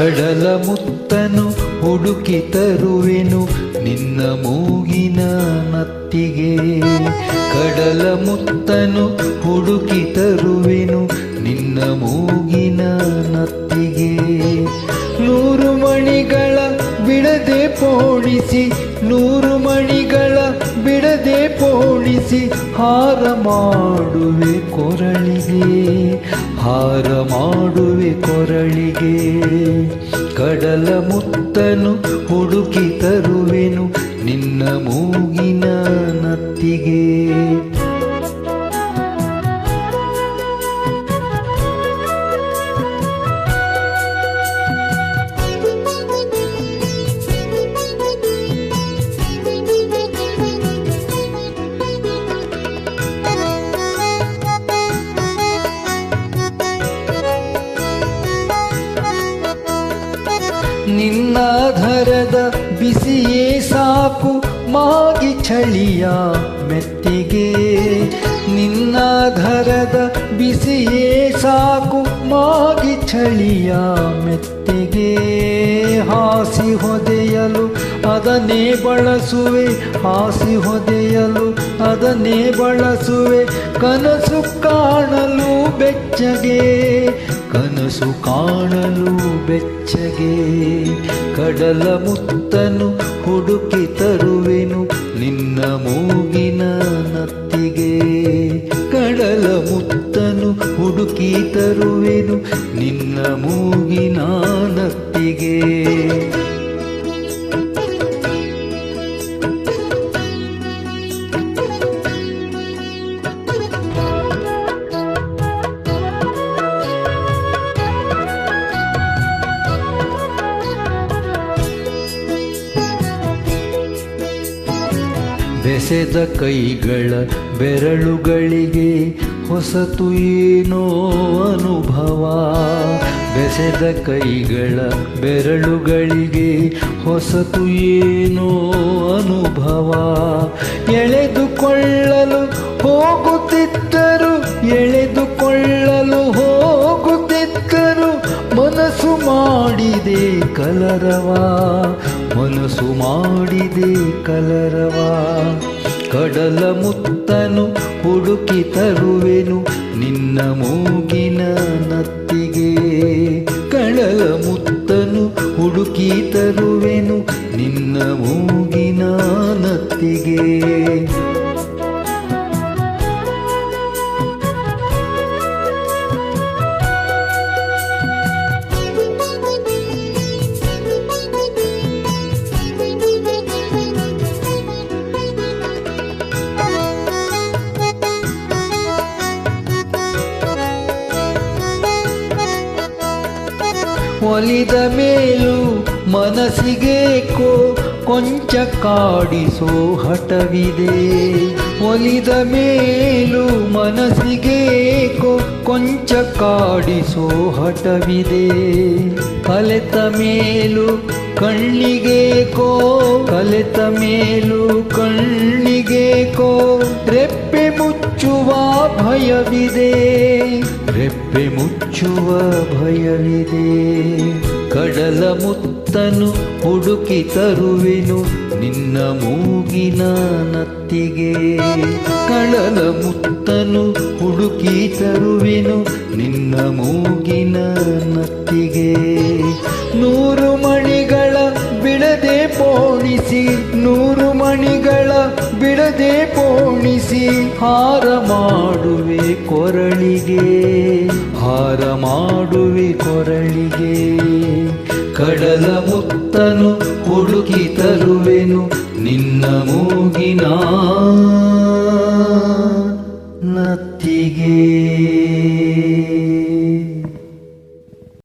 ಕಡಲ ಮುತ್ತನು ಹುಡುಕಿ ತರುವೆನು ನಿನ್ನ ಮೂಗಿನ ನತ್ತಿಗೆ ಕಡಲ ಮುತ್ತನು ಹುಡುಕಿ ತರುವೆನು ನಿನ್ನ ಮೂಗಿನ ನತ್ತಿಗೆ ನೂರು ಮಣಿಗಳ ಬಿಡದೆ ಪೋಣಿಸಿ, ನೂರು ಮಣಿಗಳ ಬಿಡದೆ ಪೋಣಿಸಿ ಹಾರ ಮಾಡುವೆ ಕೊರಳಿಗೆ. ಹಾರ ಮಾಡುವೆ ಕೊರಳಿಗೆ. ಕಡಲ ಮುತ್ತನು ಹುಡುಕಿ ತರುವೆನು ನಿನ್ನ ಮೂಗಿನ ನತ್ತಿಗೆ. ನಿನ್ನ ಧರದ ಬಿಸಿಯೇ ಸಾಕು ಮಾಗಿ ಚಳಿಯ ಮೆತ್ತಿಗೆ. ನಿನ್ನ ಧರದ ಬಿಸಿಯೇ ಸಾಕು ಮಾಗಿ ಚಳಿಯ ಮೆತ್ತಿಗೆ. ಹಾಸಿ ಹೊದೆಯಲು ಅದನ್ನೇ ಬಳಸುವೆ, ಹಾಸಿ ಹೊದೆಯಲು ಅದನ್ನೇ ಬಳಸುವೆ, ಕನಸು ಕಾಣಲು ಬೆಚ್ಚಗೆ. ಕನಸು ಕಾಣಲು ಬೆಚ್ಚಗೆ, ಕಡಲ ಮುತ್ತನು ಹುಡುಕಿ ತರುವೆನು ನಿನ್ನ ಮೂಗಿನ ನತ್ತಿಗೆ. ಕಡಲ ಮುತ್ತನು ಹುಡುಕಿ ತರುವೆನು ನಿನ್ನ ಮೂಗಿನ ನತ್ತಿಗೆ. ಬೆಸೆದ ಕೈಗಳ ಬೆರಳುಗಳಿಗೆ ಹೊಸತು ಏನೋ ಅನುಭವ. ಬೆಸೆದ ಕೈಗಳ ಬೆರಳುಗಳಿಗೆ ಹೊಸತು ಏನೋ ಅನುಭವ. ಎಳೆದುಕೊಳ್ಳಲು ಹೋಗುತ್ತಿದ್ದರು ಎಳೆದುಕೊಳ್ಳಲು ಹೋಗುತ್ತಿದ್ದರು, ಮನಸ್ಸು ಮಾಡಿದೆ ಕಲರವ. ಮನಸ್ಸು ಮಾಡಿದೆ ಕಲರವ. ಕಡಲ ಮುತ್ತನು ಹುಡುಕಿ ತರುವೆನು ನಿನ್ನ ಮೂಗಿನ ನತ್ತಿಗೆ. ಕಡಲ ಮುತ್ತನು ಹುಡುಕಿ ತರುವೆನು ನಿನ್ನ ಮೂಗಿನ ನತ್ತಿಗೆ. ಒಲಿದ ಮೇಲೂ ಮನಸ್ಸಿಗೇಕೋ ಕೊಂಚ ಕಾಡಿಸೋ ಹಠವಿದೆ ಒಲಿದ ಮೇಲೂ ಮನಸ್ಸಿಗೇಕೋ ಕೊಂಚ ಕಾಡಿಸೋ ಹಠವಿದೆ ಕಲೆತ ಮೇಲೂ ಕಣ್ಣಿಗೇಕೋ ಕಲೆತ ಮೇಲೂ ಕಣ್ಣಿಗೇಕೋ ರೆಪ್ಪೆ ಮುಚ್ಚುವ ಭಯವಿದೆ. ರೆಪ್ಪೆ ಮುಚ್ಚುವ ಭಯವಿದೆ. ಕಡಲ ಮುತ್ತನು ಹುಡುಕಿ ತರುವೆನು ನಿನ್ನ ಮೂಗಿನ ನತ್ತಿಗೆ. ಕಡಲ ಮುತ್ತನು ಹುಡುಕಿ ತರುವೆನು ನಿನ್ನ ಮೂಗಿನ ನತ್ತಿಗೆ. ನೂರು ಮಣಿಗಳ ಬಿಡದೆ ಪೋಣಿಸಿ, ನೂರು ಮಣಿಗಳ ಬಿಡದೆ ಪೋಣಿಸಿ ಹಾರ ಮಾಡುವೆ ಕೊರಳಿಗೆ ಹಾರ ಮಾಡುವೆ ಕೊರಳಿಗೆ. ಕಡಲ ಮುತ್ತನು ಹುಡುಕಿ ತರುವೆನು ನಿನ್ನ ಮೂಗಿನ ನತ್ತಿಗೆ.